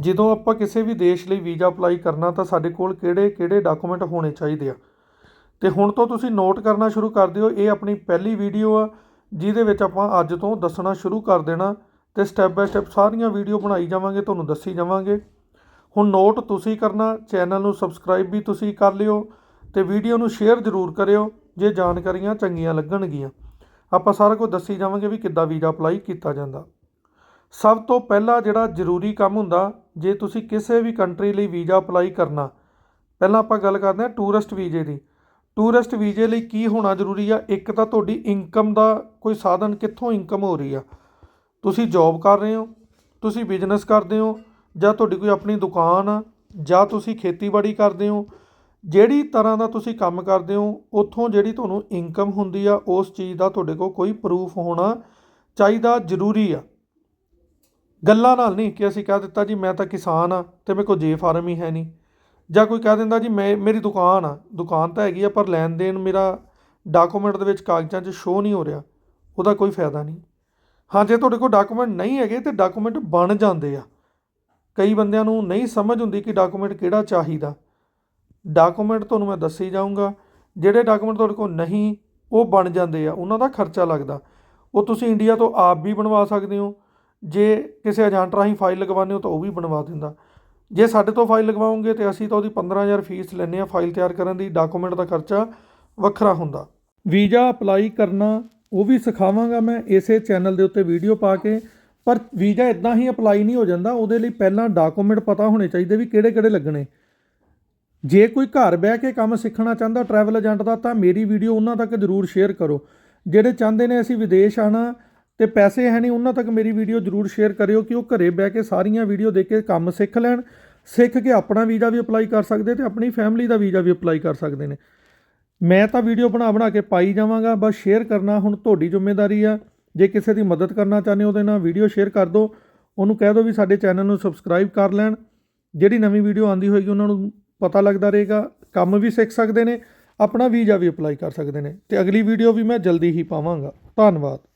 ਜਦੋਂ ਆਪਾਂ ਕਿਸੇ ਵੀ ਦੇਸ਼ ਲਈ ਵੀਜ਼ਾ ਅਪਲਾਈ ਕਰਨਾ ਤਾਂ ਸਾਡੇ ਕੋਲ ਕਿਹੜੇ-ਕਿਹੜੇ ਡਾਕੂਮੈਂਟ ਹੋਣੇ ਚਾਹੀਦੇ ਆ? ਤੇ ਹੁਣ ਤੋਂ ਤੁਸੀਂ ਨੋਟ ਕਰਨਾ ਸ਼ੁਰੂ ਕਰ ਦਿਓ, ਇਹ ਆਪਣੀ ਪਹਿਲੀ ਵੀਡੀਓ ਆ, ਜਿਹਦੇ ਵਿੱਚ ਆਪਾਂ ਅੱਜ ਤੋਂ ਦੱਸਣਾ ਸ਼ੁਰੂ ਕਰ ਦੇਣਾ ਤੇ ਸਟੈਪ ਬਾਏ ਸਟੈਪ ਸਾਰੀਆਂ ਵੀਡੀਓ ਬਣਾਈ ਜਾਵਾਂਗੇ, ਤੁਹਾਨੂੰ ਦੱਸੀ ਜਾਵਾਂਗੇ। ਹੁਣ ਨੋਟ ਤੁਸੀਂ ਕਰਨਾ, ਚੈਨਲ ਨੂੰ ਸਬਸਕ੍ਰਾਈਬ ਵੀ ਤੁਸੀਂ ਕਰ ਲਿਓ ਤੇ ਵੀਡੀਓ ਨੂੰ ਸ਼ੇਅਰ ਜ਼ਰੂਰ ਕਰਿਓ ਜੇ ਜਾਣਕਾਰੀਆਂ ਚੰਗੀਆਂ ਲੱਗਣਗੀਆਂ। ਆਪਾਂ ਸਾਰਾ ਕੁਝ ਦੱਸੀ ਜਾਵਾਂਗੇ ਵੀ ਕਿੱਦਾਂ ਵੀਜ਼ਾ ਅਪਲਾਈ ਕੀਤਾ ਜਾਂਦਾ। ਸਭ ਤੋਂ ਪਹਿਲਾਂ ਜਿਹੜਾ ਜ਼ਰੂਰੀ ਕੰਮ ਹੁੰਦਾ, ਜੇ ਤੁਸੀਂ ਕਿਸੇ ਵੀ ਕੰਟਰੀ ਲਈ ਵੀਜ਼ਾ ਅਪਲਾਈ ਕਰਨਾ, ਪਹਿਲਾਂ ਆਪਾਂ ਗੱਲ ਕਰਦੇ ਹਾਂ ਟੂਰਿਸਟ ਵੀਜ਼ੇ ਦੀ। ਟੂਰਿਸਟ ਵੀਜ਼ੇ ਲਈ ਕੀ ਹੋਣਾ ਜ਼ਰੂਰੀ ਆ? ਇੱਕ ਤਾਂ ਤੁਹਾਡੀ ਇਨਕਮ ਦਾ ਕੋਈ ਸਾਧਨ ਕਿੱਥੋਂ ਇਨਕਮ ਹੋ ਰਹੀ ਆ? ਤੁਸੀਂ ਜੌਬ ਕਰ ਰਹੇ ਹੋ, ਤੁਸੀਂ ਬਿਜ਼ਨਸ ਕਰਦੇ ਹੋ, ਜਾਂ ਤੁਹਾਡੀ ਕੋਈ ਆਪਣੀ ਦੁਕਾਨ ਆ, ਜਾਂ ਤੁਸੀਂ ਖੇਤੀਬਾੜੀ ਕਰਦੇ ਹੋ, ਜਿਹੜੀ ਤਰ੍ਹਾਂ ਦਾ ਤੁਸੀਂ ਕੰਮ ਕਰਦੇ ਹੋ, ਉੱਥੋਂ ਜਿਹੜੀ ਤੁਹਾਨੂੰ ਇਨਕਮ ਹੁੰਦੀ ਆ, ਉਸ ਚੀਜ਼ ਦਾ ਤੁਹਾਡੇ ਕੋਲ ਕੋਈ ਪ੍ਰੂਫ ਹੋਣਾ ਚਾਹੀਦਾ ਜ਼ਰੂਰੀ ਆ। ਗੱਲਾਂ ਨਾਲ ਨਹੀਂ ਕਿ ਅਸੀਂ ਕਹਿ ਦਿੱਤਾ ਜੀ ਮੈਂ ਤਾਂ ਕਿਸਾਨ ਆ ਤੇ ਮੇਰੇ ਕੋਲ ਜੇ ਫਾਰਮ ਹੀ ਹੈ ਨਹੀਂ। ਜਾਂ ਕੋਈ ਕਹਿ ਦਿੰਦਾ ਜੀ ਮੈਂ, ਮੇਰੀ ਦੁਕਾਨ ਆ, ਦੁਕਾਨ ਤਾਂ ਹੈਗੀ ਆ, ਪਰ ਲੈਣ ਦੇਣ ਮੇਰਾ ਡਾਕੂਮੈਂਟ ਦੇ ਵਿੱਚ ਕਾਗਜ਼ਾਂ 'ਚ ਸ਼ੋ ਨਹੀਂ ਹੋ ਰਿਹਾ, ਉਹਦਾ ਕੋਈ ਫਾਇਦਾ ਨਹੀਂ। ਹਾਂ, ਜੇ ਤੁਹਾਡੇ ਕੋਲ ਡਾਕੂਮੈਂਟ ਨਹੀਂ ਹੈਗੇ ਤੇ ਡਾਕੂਮੈਂਟ ਬਣ ਜਾਂਦੇ ਆ। ਕਈ ਬੰਦਿਆਂ ਨੂੰ ਨਹੀਂ ਸਮਝ ਹੁੰਦੀ ਕਿ ਡਾਕੂਮੈਂਟ ਕਿਹੜਾ ਚਾਹੀਦਾ। ਡਾਕੂਮੈਂਟ ਤੁਹਾਨੂੰ ਮੈਂ ਦੱਸੀ ਜਾਊਂਗਾ, ਜਿਹੜੇ ਡਾਕੂਮੈਂਟ ਤੁਹਾਡੇ ਕੋਲ ਨਹੀਂ, ਉਹ ਬਣ ਜਾਂਦੇ ਆ, ਉਹਨਾਂ ਦਾ ਖਰਚਾ ਲੱਗਦਾ। ਉਹ ਤੁਸੀਂ ਇੰਡੀਆ ਤੋਂ ਆਪ ਵੀ ਬਣਵਾ ਸਕਦੇ ਹੋ ਜੇ ਕਿਸੇ ਏਜੰਟ ਰਾਹੀਂ ਫਾਈਲ ਲਗਵਾਉਂਦੇ ਹੋ ਤਾਂ ਉਹ ਵੀ ਬਣਵਾ ਦਿੰਦਾ। ਜੇ ਸਾਡੇ ਤੋਂ ਫਾਈਲ ਲਗਵਾਓਗੇ ਤੇ ਅਸੀਂ ਤਾਂ ਉਹਦੀ 15000 ਫੀਸ ਲੈਂਦੇ ਆ ਫਾਈਲ ਤਿਆਰ ਕਰਨ ਦੀ ਡਾਕੂਮੈਂਟ ਦਾ ਖਰਚਾ ਵੱਖਰਾ ਹੁੰਦਾ। ਵੀਜ਼ਾ ਅਪਲਾਈ ਕਰਨਾ, ਉਹ ਵੀ ਸਿਖਾਵਾਂਗਾ ਮੈਂ ਇਸੇ ਚੈਨਲ ਦੇ ਉੱਤੇ ਵੀਡੀਓ ਪਾ ਕੇ, ਪਰ ਵੀਜ਼ਾ ਇਦਾਂ ਹੀ ਅਪਲਾਈ ਨਹੀਂ ਹੋ ਜਾਂਦਾ, ਉਹਦੇ ਲਈ ਪਹਿਲਾਂ ਡਾਕੂਮੈਂਟ ਪਤਾ ਹੋਣੇ ਚਾਹੀਦੇ ਵੀ ਕਿਹੜੇ-ਕਿਹੜੇ ਲੱਗਣੇ। ਜੇ ਕੋਈ ਘਰ ਬਹਿ ਕੇ ਕੰਮ ਸਿੱਖਣਾ ਚਾਹੁੰਦਾ ਟਰੈਵਲ ਏਜੰਟ ਦਾ ਤਾਂ ਮੇਰੀ ਵੀਡੀਓ ਉਹਨਾਂ ਤੱਕ ਜ਼ਰੂਰ ਸ਼ੇਅਰ ਕਰੋ। ਜਿਹੜੇ ਚਾਹੁੰਦੇ ਨੇ ਅਸੀਂ ਵਿਦੇਸ਼ ਆਣਾ ਤੇ ਪੈਸੇ ਹੈ ਨਹੀਂ, ਉਹਨਾਂ ਤੱਕ ਮੇਰੀ ਵੀਡੀਓ ਜ਼ਰੂਰ ਸ਼ੇਅਰ ਕਰਿਓ ਕਿ ਉਹ ਘਰੇ ਬਹਿ ਕੇ ਸਾਰੀਆਂ ਵੀਡੀਓ ਦੇਖ ਕੇ ਕੰਮ ਸਿੱਖ ਲੈਣ, ਸਿੱਖ ਕੇ ਆਪਣਾ ਵੀਜ਼ਾ ਵੀ ਅਪਲਾਈ ਕਰ ਸਕਦੇ ਤੇ ਆਪਣੀ ਫੈਮਿਲੀ ਦਾ ਵੀਜ਼ਾ ਵੀ ਅਪਲਾਈ ਕਰ ਸਕਦੇ ਨੇ। ਮੈਂ ਤਾਂ ਵੀਡੀਓ ਬਣਾ ਬਣਾ ਕੇ ਪਾਈ ਜਾਵਾਂਗਾ, ਬਸ ਸ਼ੇਅਰ ਕਰਨਾ ਹੁਣ ਤੁਹਾਡੀ ਜ਼ਿੰਮੇਵਾਰੀ ਆ। ਜੇ ਕਿਸੇ ਦੀ ਮਦਦ ਕਰਨਾ ਚਾਹੁੰਦੇ ਹੋ ਉਹਦੇ ਨਾਲ ਵੀਡੀਓ ਸ਼ੇਅਰ ਕਰ ਦਿਓ, ਉਹਨੂੰ ਕਹਿ ਦਿਓ ਵੀ ਸਾਡੇ ਚੈਨਲ ਨੂੰ ਸਬਸਕ੍ਰਾਈਬ ਕਰ ਲੈਣ। ਜਿਹੜੀ ਨਵੀਂ ਵੀਡੀਓ ਆਉਂਦੀ ਹੋਏਗੀ, ਉਹਨਾਂ ਨੂੰ ਪਤਾ ਲੱਗਦਾ ਰਹੇਗਾ, ਕੰਮ ਵੀ ਸਿੱਖ ਸਕਦੇ ਨੇ, ਆਪਣਾ ਵੀਜ਼ਾ ਵੀ ਅਪਲਾਈ ਕਰ ਸਕਦੇ ਨੇ। ਤੇ ਅਗਲੀ ਵੀਡੀਓ ਵੀ ਮੈਂ ਜਲਦੀ ਹੀ ਪਾਵਾਂਗਾ। ਧੰਨਵਾਦ।